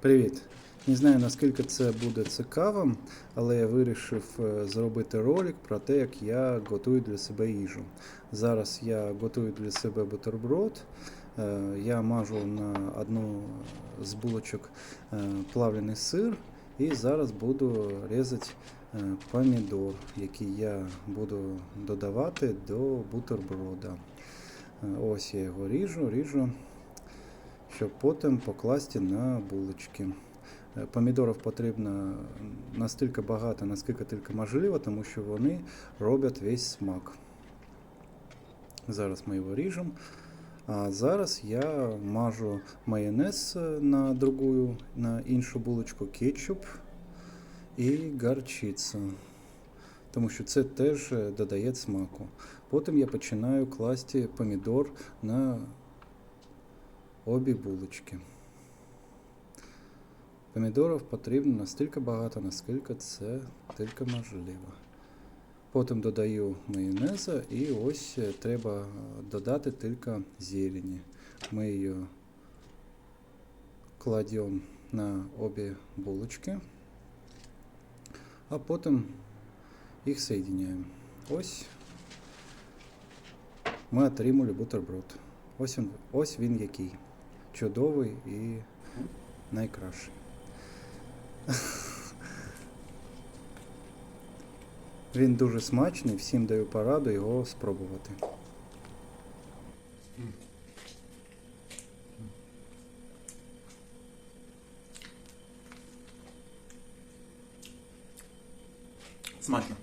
Привіт! Не знаю наскільки це буде цікавим, але я вирішив е, зробити ролик про те, як я готую для себе їжу. Зараз я готую для себе бутерброд. Е, Я мажу на одну з булочок е, плавлений сир і зараз буду різати помідор, який я буду додавати до бутерброда. Ось я його ріжу, ріжу щоб потім покласти на булочки. Е, Помідорів потрібно настільки багато, наскільки тільки можливо, тому що вони роблять весь смак. Зараз ми його ріжемо. А зараз я мажу майонез е, на другу, на іншу булочку, кетчуп і гарчицю. Тому що це теж е, додає смаку. Потім я починаю класти помідор на обі булочки. Помідорів потрібно настільки багато, наскільки це тільки можливо. Потім додаю майонеза і ось е, треба додати тільки зелені. Ми її кладемо на обі булочки, а потім їх соєдиняємо. Ось ми отримали бутерброд. Ось він, ось він який. Чудовий і найкращий. Він дуже смачний, всім даю пораду його спробувати. Смачно.